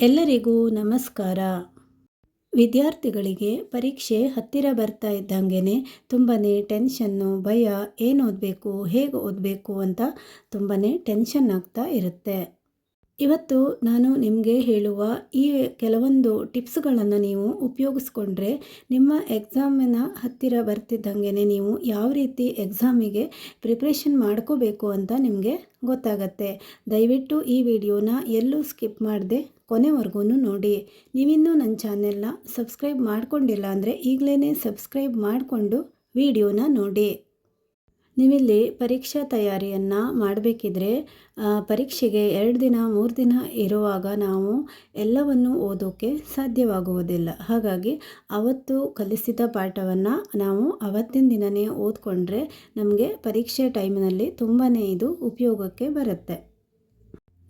ಎಲ್ಲರಿಗೂ ನಮಸ್ಕಾರ. ವಿದ್ಯಾರ್ಥಿಗಳಿಗೆ ಪರೀಕ್ಷೆ ಹತ್ತಿರ ಬರ್ತಾ ಇದ್ದಂಗೆ ತುಂಬಾ ಟೆನ್ಷನ್ನು, ಭಯ, ಏನು ಓದಬೇಕು, ಹೇಗೆ ಓದಬೇಕು ಅಂತ ತುಂಬಾ ಟೆನ್ಷನ್ ಆಗ್ತಾ ಇರುತ್ತೆ. ಇವತ್ತು ನಾನು ನಿಮಗೆ ಹೇಳುವ ಈ ಕೆಲವೊಂದು ಟಿಪ್ಸ್ಗಳನ್ನು ನೀವು ಉಪಯೋಗಿಸ್ಕೊಂಡ್ರೆ ನಿಮ್ಮ ಎಕ್ಸಾಮಿನ ಹತ್ತಿರ ಬರ್ತಿದ್ದಂಗೆ ನೀವು ಯಾವ ರೀತಿ ಎಕ್ಸಾಮಿಗೆ ಪ್ರಿಪ್ರೇಷನ್ ಮಾಡ್ಕೋಬೇಕು ಅಂತ ನಿಮಗೆ ಗೊತ್ತಾಗತ್ತೆ. ದಯವಿಟ್ಟು ಈ ವಿಡಿಯೋನ ಎಲ್ಲೂ ಸ್ಕಿಪ್ ಮಾಡದೆ ಕೊನೆವರೆಗೂ ನೋಡಿ. ನೀವಿನ್ನೂ ನನ್ನ ಚಾನೆಲ್ನ ಸಬ್ಸ್ಕ್ರೈಬ್ ಮಾಡ್ಕೊಂಡಿಲ್ಲ ಅಂದರೆ ಈಗಲೇ ಸಬ್ಸ್ಕ್ರೈಬ್ ಮಾಡಿಕೊಂಡು ವಿಡಿಯೋನ ನೋಡಿ. ನೀವಿಲ್ಲಿ ಪರೀಕ್ಷಾ ತಯಾರಿಯನ್ನು ಮಾಡಬೇಕಿದ್ರೆ ಪರೀಕ್ಷೆಗೆ ಎರಡು ದಿನ, ಮೂರು ದಿನ ಇರುವಾಗ ನಾವು ಎಲ್ಲವನ್ನು ಓದೋಕ್ಕೆ ಸಾಧ್ಯವಾಗುವುದಿಲ್ಲ. ಹಾಗಾಗಿ ಅವತ್ತು ಕಲಿಸಿದ ಪಾಠವನ್ನು ನಾವು ಅವತ್ತಿನ ದಿನವೇ ಓದ್ಕೊಂಡ್ರೆ ನಮಗೆ ಪರೀಕ್ಷೆ ಟೈಮ್ನಲ್ಲಿ ತುಂಬಾ ಇದು ಉಪಯೋಗಕ್ಕೆ ಬರುತ್ತೆ.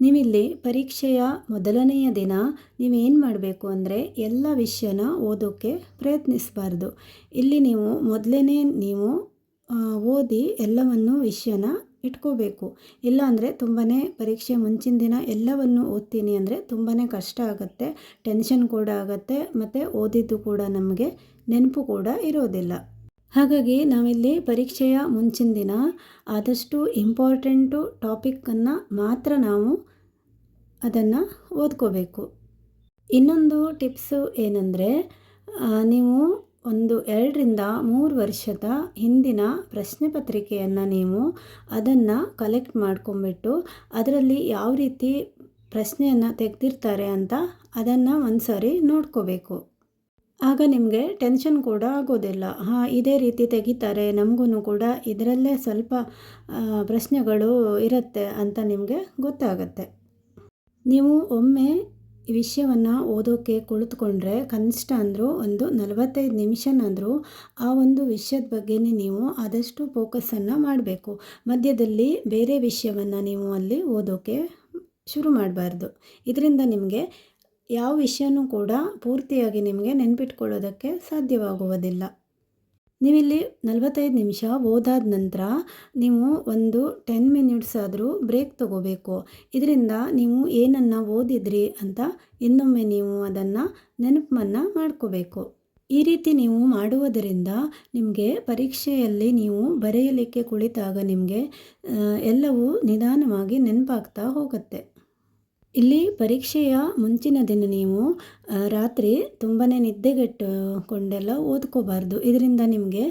ನೀವಿಲ್ಲಿ ಪರೀಕ್ಷೆಯ ಮೊದಲನೆಯ ದಿನ ನೀವೇನು ಮಾಡಬೇಕು ಅಂದರೆ ಎಲ್ಲ ವಿಷಯನ ಓದೋಕ್ಕೆ ಪ್ರಯತ್ನಿಸಬಾರ್ದು. ಇಲ್ಲಿ ನೀವು ಮೊದಲನೇ ನೀವು ಓದಿ ಎಲ್ಲವನ್ನು ವಿಷಯನ ಇಟ್ಕೋಬೇಕು. ಇಲ್ಲ ಅಂದರೆ ತುಂಬಾ ಪರೀಕ್ಷೆ ಮುಂಚಿನ ದಿನ ಎಲ್ಲವನ್ನು ಓದ್ತೀನಿ ಅಂದರೆ ತುಂಬಾ ಕಷ್ಟ ಆಗುತ್ತೆ ಟೆನ್ಷನ್ ಕೂಡ ಆಗುತ್ತೆ, ಮತ್ತು ಓದಿದ್ದು ಕೂಡ ನಮಗೆ ನೆನಪು ಕೂಡ ಇರೋದಿಲ್ಲ. ಹಾಗಾಗಿ ನಾವಿಲ್ಲಿ ಪರೀಕ್ಷೆಯ ಮುಂಚಿನ ದಿನ ಆದಷ್ಟು ಇಂಪಾರ್ಟೆಂಟು ಟಾಪಿಕ್ಕನ್ನು ಮಾತ್ರ ನಾವು ಅದನ್ನು ಓದ್ಕೋಬೇಕು. ಇನ್ನೊಂದು ಟಿಪ್ಸು ಏನಂದರೆ ನೀವು ಒಂದು ಎರಡರಿಂದ ಮೂರು ವರ್ಷದ ಹಿಂದಿನ ಪ್ರಶ್ನೆ ಪತ್ರಿಕೆಯನ್ನು ನೀವು ಅದನ್ನು ಕಲೆಕ್ಟ್ ಮಾಡ್ಕೊಂಬಿಟ್ಟು ಅದರಲ್ಲಿ ಯಾವ ರೀತಿ ಪ್ರಶ್ನೆಯನ್ನು ತೆಗೆದಿರ್ತಾರೆ ಅಂತ ಅದನ್ನು ಒಂದು ಸಾರಿ ನೋಡ್ಕೋಬೇಕು. ಆಗ ನಿಮಗೆ ಟೆನ್ಷನ್ ಕೂಡ ಆಗೋದಿಲ್ಲ. ಹಾಂ, ಇದೇ ರೀತಿ ತೆಗಿತಾರೆ ನಮಗೂ ಕೂಡ ಇದರಲ್ಲೇ ಸ್ವಲ್ಪ ಪ್ರಶ್ನೆಗಳು ಇರುತ್ತೆ ಅಂತ ನಿಮಗೆ ಗೊತ್ತಾಗತ್ತೆ. ನೀವು ಒಮ್ಮೆ ವಿಷಯವನ್ನು ಓದೋಕ್ಕೆ ಕುಳಿತುಕೊಂಡ್ರೆ ಕನಿಷ್ಠ ಅಂದರೂ ಒಂದು ನಲವತ್ತೈದು ನಿಮಿಷನಾದರೂ ಆ ಒಂದು ವಿಷಯದ ಬಗ್ಗೆನೇ ನೀವು ಆದಷ್ಟು ಫೋಕಸನ್ನು ಮಾಡಬೇಕು. ಮಧ್ಯದಲ್ಲಿ ಬೇರೆ ವಿಷಯವನ್ನು ನೀವು ಅಲ್ಲಿ ಓದೋಕ್ಕೆ ಶುರು ಮಾಡಬಾರ್ದು. ಇದರಿಂದ ನಿಮಗೆ ಯಾವ ವಿಷಯನೂ ಕೂಡ ಪೂರ್ತಿಯಾಗಿ ನಿಮಗೆ ನೆನ್ಪಿಟ್ಕೊಳ್ಳೋದಕ್ಕೆ ಸಾಧ್ಯವಾಗುವುದಿಲ್ಲ. ನೀವಿಲ್ಲಿ ನಲವತ್ತೈದು ನಿಮಿಷ ಓದಾದ ನಂತರ ನೀವು ಒಂದು ಟೆನ್ ಮಿನಿಟ್ಸ್ ಆದರೂ ಬ್ರೇಕ್ ತಗೋಬೇಕು. ಇದರಿಂದ ನೀವು ಏನನ್ನು ಓದಿದ್ರಿ ಅಂತ ಇನ್ನೊಮ್ಮೆ ನೀವು ಅದನ್ನು ನೆನಪನ್ನು ಮಾಡ್ಕೋಬೇಕು. ಈ ರೀತಿ ನೀವು ಮಾಡುವುದರಿಂದ ನಿಮಗೆ ಪರೀಕ್ಷೆಯಲ್ಲಿ ನೀವು ಬರೆಯಲಿಕ್ಕೆ ಕುಳಿತಾಗ ನಿಮಗೆ ಎಲ್ಲವೂ ನಿಧಾನವಾಗಿ ನೆನಪಾಗ್ತಾ ಹೋಗುತ್ತೆ. ಇಲ್ಲಿ ಪರೀಕ್ಷೆಯ ಮುಂಚಿನ ದಿನ ನೀವು ರಾತ್ರಿ ತುಂಬಾ ನಿದ್ದೆಗೆಟ್ಟುಕೊಂಡೆಲ್ಲ ಓದ್ಕೋಬಾರ್ದು. ಇದರಿಂದ ನಿಮಗೆ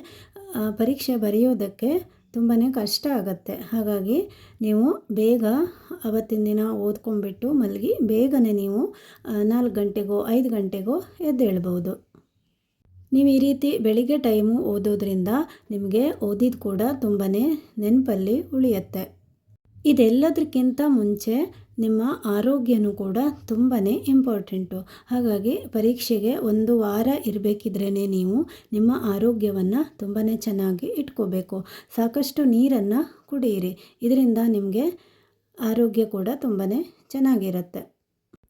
ಪರೀಕ್ಷೆ ಬರೆಯೋದಕ್ಕೆ ತುಂಬಾ ಕಷ್ಟ ಆಗುತ್ತೆ. ಹಾಗಾಗಿ ನೀವು ಬೇಗ ಅವತ್ತಿನ ದಿನ ಓದ್ಕೊಂಡ್ಬಿಟ್ಟು ಮಲಗಿ ಬೇಗನೆ ನೀವು ನಾಲ್ಕು ಗಂಟೆಗೋ, ಐದು ಗಂಟೆಗೋ ಎದ್ದೇಳ್ಬೋದು ನೀವು ಈ ರೀತಿ ಬೆಳಿಗ್ಗೆ ಟೈಮು ಓದೋದ್ರಿಂದ ನಿಮಗೆ ಓದಿದ್ದು ಕೂಡ ತುಂಬಾ ನೆನಪಲ್ಲಿ ಉಳಿಯುತ್ತೆ. ಇದೆಲ್ಲದಕ್ಕಿಂತ ಮುಂಚೆ ನಿಮ್ಮ ಆರೋಗ್ಯನೂ ಕೂಡ ತುಂಬಾ ಇಂಪಾರ್ಟೆಂಟು. ಹಾಗಾಗಿ ಪರೀಕ್ಷೆಗೆ ಒಂದು ವಾರ ಇರಬೇಕಿದ್ರೇ ನೀವು ನಿಮ್ಮ ಆರೋಗ್ಯವನ್ನು ತುಂಬಾ ಚೆನ್ನಾಗಿ ಇಟ್ಕೋಬೇಕು. ಸಾಕಷ್ಟು ನೀರನ್ನು ಕುಡಿಯಿರಿ. ಇದರಿಂದ ನಿಮಗೆ ಆರೋಗ್ಯ ಕೂಡ ತುಂಬಾ ಚೆನ್ನಾಗಿರುತ್ತೆ.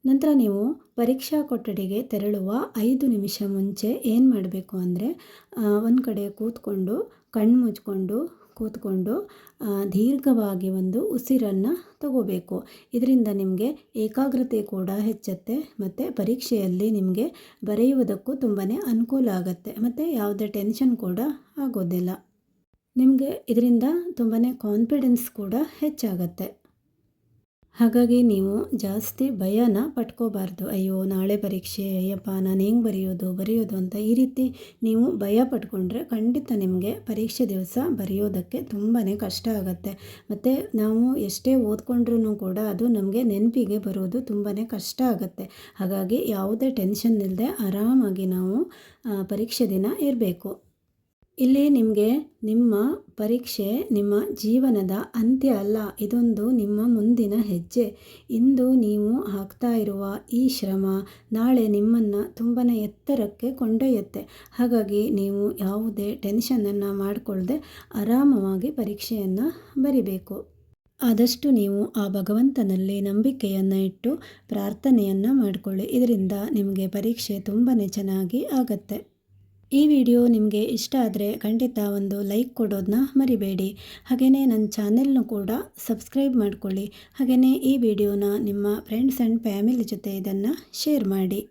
ನಂತರ ನೀವು ಪರೀಕ್ಷಾ ಕೊಠಡಿಗೆ ತೆರಳುವ ಐದು ನಿಮಿಷ ಮುಂಚೆ ಏನು ಮಾಡಬೇಕು ಅಂದರೆ ಒಂದು ಕಡೆ ಕೂತ್ಕೊಂಡು, ಕಣ್ಣು ಮುಚ್ಕೊಂಡು ಕೂತ್ಕೊಂಡು ದೀರ್ಘವಾಗಿ ಒಂದು ಉಸಿರನ್ನು ತಗೋಬೇಕು. ಇದರಿಂದ ನಿಮಗೆ ಏಕಾಗ್ರತೆ ಕೂಡ ಹೆಚ್ಚುತ್ತೆ ಮತ್ತು ಪರೀಕ್ಷೆಯಲ್ಲಿ ನಿಮಗೆ ಬರೆಯುವುದಕ್ಕೂ ತುಂಬಾ ಅನುಕೂಲ ಆಗುತ್ತೆ. ಮತ್ತು ಯಾವುದೇ ಟೆನ್ಷನ್ ಕೂಡ ಆಗೋದಿಲ್ಲ. ನಿಮಗೆ ಇದರಿಂದ ತುಂಬಾ ಕಾನ್ಫಿಡೆನ್ಸ್ ಕೂಡ ಹೆಚ್ಚಾಗತ್ತೆ. ಹಾಗಾಗಿ ನೀವು ಜಾಸ್ತಿ ಭಯನ ಪಟ್ಕೋಬಾರ್ದು. ಅಯ್ಯೋ, ನಾಳೆ ಪರೀಕ್ಷೆ, ಅಯ್ಯಪ್ಪ, ನಾನು ಹೆಂಗೆ ಬರೆಯೋದು ಬರೆಯೋದು ಅಂತ ಈ ರೀತಿ ನೀವು ಭಯ ಪಟ್ಕೊಂಡ್ರೆ ಖಂಡಿತ ನಿಮಗೆ ಪರೀಕ್ಷೆ ದಿವಸ ಬರೆಯೋದಕ್ಕೆ ತುಂಬಾ ಕಷ್ಟ ಆಗುತ್ತೆ. ಮತ್ತು ನಾವು ಎಷ್ಟೇ ಓದ್ಕೊಂಡ್ರೂ ಕೂಡ ಅದು ನಮಗೆ ನೆನಪಿಗೆ ಬರೋದು ತುಂಬಾ ಕಷ್ಟ ಆಗುತ್ತೆ. ಹಾಗಾಗಿ ಯಾವುದೇ ಟೆನ್ಷನ್ ಇಲ್ಲದೆ ಆರಾಮಾಗಿ ನಾವು ಪರೀಕ್ಷೆ ದಿನ ಇರಬೇಕು. ಇಲ್ಲಿ ನಿಮಗೆ ನಿಮ್ಮ ಪರೀಕ್ಷೆ ನಿಮ್ಮ ಜೀವನದ ಅಂತ್ಯ ಅಲ್ಲ. ಇದೊಂದು ನಿಮ್ಮ ಮುಂದಿನ ಹೆಜ್ಜೆ. ಇಂದು ನೀವು ಹಾಕ್ತಾ ಇರುವ ಈ ಶ್ರಮ ನಾಳೆ ನಿಮ್ಮನ್ನು ತುಂಬಾ ಎತ್ತರಕ್ಕೆ ಕೊಂಡೊಯ್ಯುತ್ತೆ. ಹಾಗಾಗಿ ನೀವು ಯಾವುದೇ ಟೆನ್ಷನನ್ನು ಮಾಡಿಕೊಳ್ಳದೆ ಆರಾಮವಾಗಿ ಪರೀಕ್ಷೆಯನ್ನು ಬರಿಬೇಕು. ಆದಷ್ಟು ನೀವು ಆ ಭಗವಂತನಲ್ಲಿ ನಂಬಿಕೆಯನ್ನು ಇಟ್ಟು ಪ್ರಾರ್ಥನೆಯನ್ನು ಮಾಡಿಕೊಳ್ಳಿ. ಇದರಿಂದ ನಿಮಗೆ ಪರೀಕ್ಷೆ ತುಂಬಾ ಚೆನ್ನಾಗಿ ಆಗತ್ತೆ. ಈ ವಿಡಿಯೋ ನಿಮಗೆ ಇಷ್ಟ ಆದರೆ ಖಂಡಿತ ಒಂದು ಲೈಕ್ ಕೊಡೋದನ್ನ ಮರಿಬೇಡಿ. ಹಾಗೆಯೇ ನನ್ನ ಚಾನೆಲ್ನು ಕೂಡ ಸಬ್ಸ್ಕ್ರೈಬ್ ಮಾಡಿಕೊಳ್ಳಿ. ಹಾಗೆಯೇ ಈ ವಿಡಿಯೋನ ನಿಮ್ಮ ಫ್ರೆಂಡ್ಸ್ ಆ್ಯಂಡ್ ಫ್ಯಾಮಿಲಿ ಜೊತೆ ಇದನ್ನು ಶೇರ್ ಮಾಡಿ.